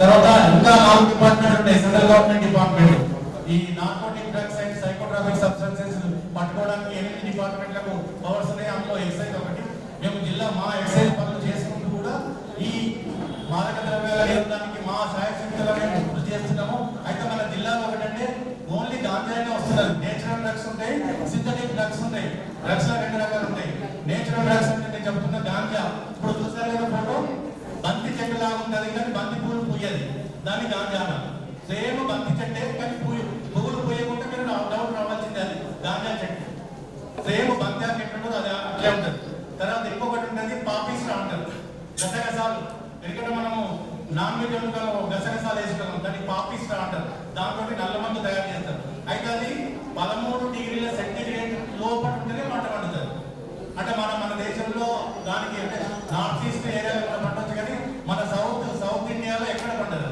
తర్వాత ఇంకా నాలుగు డిపార్ట్మెంట్ ఉన్నాయి సెంట్రల్ గవర్నమెంట్ డిపార్ట్మెంట్. ఈ narcotic drugs and psychotropic substances పట్టుకోవడానికి ఎనిమిది డిపార్ట్మెంట్లకు పవర్స్ ఉన్నాయి అందులో ఎక్సైజ్ ఒకటి. మేము జిల్లా మా ఎక్సైజ్ పనులు చేసుకుంటూ కూడా ఈ మాదక ద్రవ్యాల నియంత్రణకి మా సాయశక్తులు మేము కృషి చేస్తున్నాము. అయితే మన జిల్లాలో ఒకటంటే ఓన్లీ గాంజాయినే వస్తున్నారు. నేచురల్ డ్రగ్స్ ఉంటాయి సింథటిక్ డ్రగ్స్ ఉంటాయి. డ్రగ్స్లో రెండు రకాలు ఉంటాయి. నేచురల్ డ్రగ్స్ అంటే నేను చెప్తున్న గాంజా. ఇప్పుడు చూసారు కదా ఫోటో? బంతి చెట్టు లాగా ఉంటుంది కానీ బంతి పూలు దాని దాన్ని సేమ్ బంతి చెట్టే కానీ పూయ. పువ్వులు పూయకుండా మీరు డౌట్ రావాల్సిందే అది. గాంజా చెట్టు. సేమ్ బంతి చెట్టు అది అట్లే ఉంటుంది తర్వాత ఇంకొకటి ఉంటుంది పాపిస్ట్రా అంటారు. గసగసాలు ఎందుకంటే మనము నాన్ వెజ్ వంటకాలు గసగసాలు వేసుకున్నాం దాన్ని పాపిస్ట్రా అంటారు. దాంతో నల్ల మందు తయారు చేస్తారు. అయితే అది పదమూడు డిగ్రీల సెంటిగ్రేడ్ లోపల ఉంటేనే పంట పండుతుంది అంటే మన మన దేశంలో దానికి అంటే నార్త్ ఈస్ట్ ఏరియాలో కూడా కానీ మన సౌత్ ఇండియాలో ఎక్కడ పండదు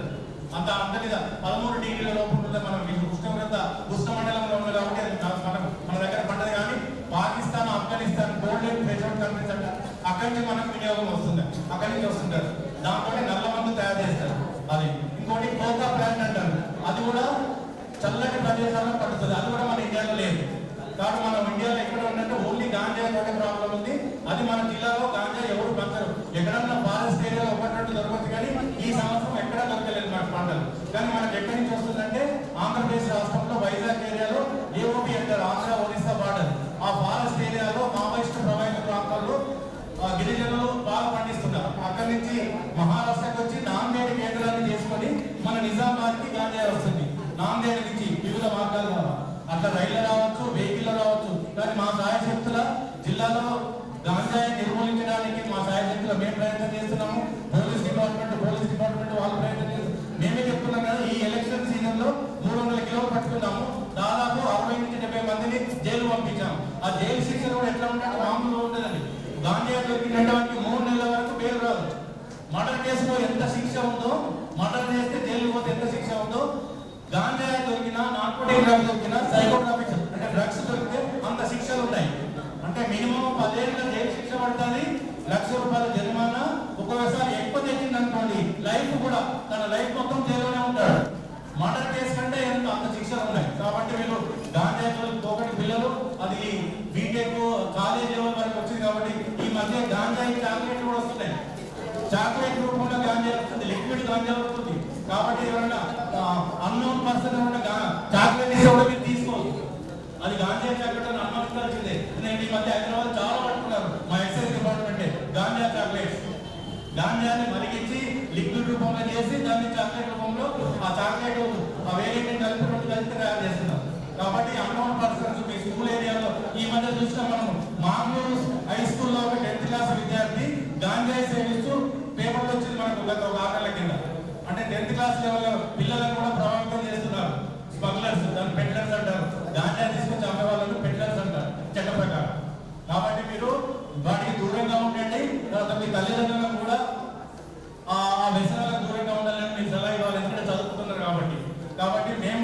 అంత అంత లేదా పదమూడు డిగ్రీల లోపు ఉంటుంది మనం మీకు ఉష్ణోగ్రత ఉష్ణమండలంలో ఉంది కాబట్టి మనం మన దగ్గర పండదు కానీ Pakistan Afghanistan golden pressure countries అంట. అక్కడి నుంచి మనకు వినియోగం వస్తుంది. అక్కడి నుంచి వస్తుంటారు. దాంతో నల్ల మందు తయారు చేస్తారు. అది ఇంకోటి కోకా ప్లాంట్ అంటారు. అది కూడా చల్లటి ప్రదేశాల్లో పడుతుంది. అది కూడా మన ఇండియాలో లేదు. కాబట్టి మనం ఇండియాలో ఎక్కడ ఉందంటే ఓన్లీ గాంజా ఒకటే ప్రాబ్లం ఉంది. అది మన జిల్లాలో గాంజా ఎవరు పంచరు. ఎక్కడన్నా అక్కడి నుంచి మహారాష్ట్రకి వచ్చి నాందేడ్ కేంద్రాన్ని చేసుకొని మన నిజామాబాద్కి గాంజా వస్తుంది. నాందేడ్ నుంచి వివిధ మార్గాలు అక్కడ అట్లా రైలు రావచ్చు వెహికల్ రావచ్చు. కానీ మా సాయశక్తుల జిల్లాలో గాంజాయి నిర్మూలించడానికి మా సాయశక్తుల మేము ప్రయత్నం చేస్తున్నాము. పోలీస్ డిపార్ట్మెంట్ పోలీస్ డిపార్ట్మెంట్ వాళ్ళు ప్రయత్నం మేమే చెప్తున్నాం కదా ఈ ఎలక్షన్ సీజన్లో మూడు వందల కిలోలు పట్టుకున్నాము. దాదాపు అరవై నుంచి డెబ్బై మందిని జైలు పంపించాము. ఆ జైలు శిక్ష కూడా ఎట్లా ఉంటే మామూలుగా ఉండదండి. గాంజా తినడానికి మూడు నెలల వరకు బెయిల్ రాదు. మర్డర్ కేసులో ఎంత శిక్ష ఉందో మర్డర్ చేస్తే జైలు పోతే ఎంత శిక్ష ఉందో గాంజా దొరికినా నార్కోటిక్ డ్రగ్స్ దొరికినా సైకోట్రాఫిక్స్ అంటే డ్రగ్స్ దొరికితే అంత శిక్షలు ఉన్నాయి అంటే మినిమం పదేళ్ళ జైలు శిక్ష పడుతుంది లక్ష రూపాయల జరిమానా. ఒక్కొక్కసారి ఎక్కువ తెచ్చింది అనుకోండి లైఫ్ కూడా తన లైఫ్ మొత్తం జైల్లోనే ఉంటాడు. మర్డర్ కేసు కంటే ఎంత అంత శిక్షలు ఉన్నాయి. కాబట్టి వీళ్ళు గాంజా ఒకటి పిల్లలు. అది బీటెక్ కాలేజ్ లెవెల్ వరకు వచ్చింది కాబట్టి ఈ మధ్య గాంజా కూడా వస్తున్నాయి. చాక్లెట్ రూపంలో గాంజా వస్తుంది లిక్విడ్ గాంజా వస్తుంది. కాబట్టి ఎవరన్నా అన్నోన్ పర్సన్ ఎవరన్నా చాక్లెట్ ఇస్తే కూడా మీరు తీసుకోవచ్చు. అది గాంజా చాక్లెట్ అని అనుమానించాల్సిందే. నేను ఈ మధ్య హైదరాబాద్ చాలా పట్టుకున్నారు మా ఎక్సైజ్ డిపార్ట్మెంట్ గాంజా చాక్లెట్స్. గాంజాని మరిగించి లిక్విడ్ రూపంలో చేసి దాన్ని చాక్లెట్ రూపంలో ఆ చాక్లెట్ ఆ వేరే కలిపి కలిపి తయారు చేస్తున్నారు. కాబట్టి అన్నోన్ పర్సన్స్ మీ స్కూల్ ఏరియాలో ఈ మధ్య చూసినా మనం మామూలు హై స్కూల్లో ఒక టెన్త్ క్లాస్ విద్యార్థి గాంజాయి సేవిస్తూ పేపర్లు వచ్చింది మనకు గత ఒక ఆరు నెలల కింద. అంటే టెన్త్ క్లాస్ లెవెల్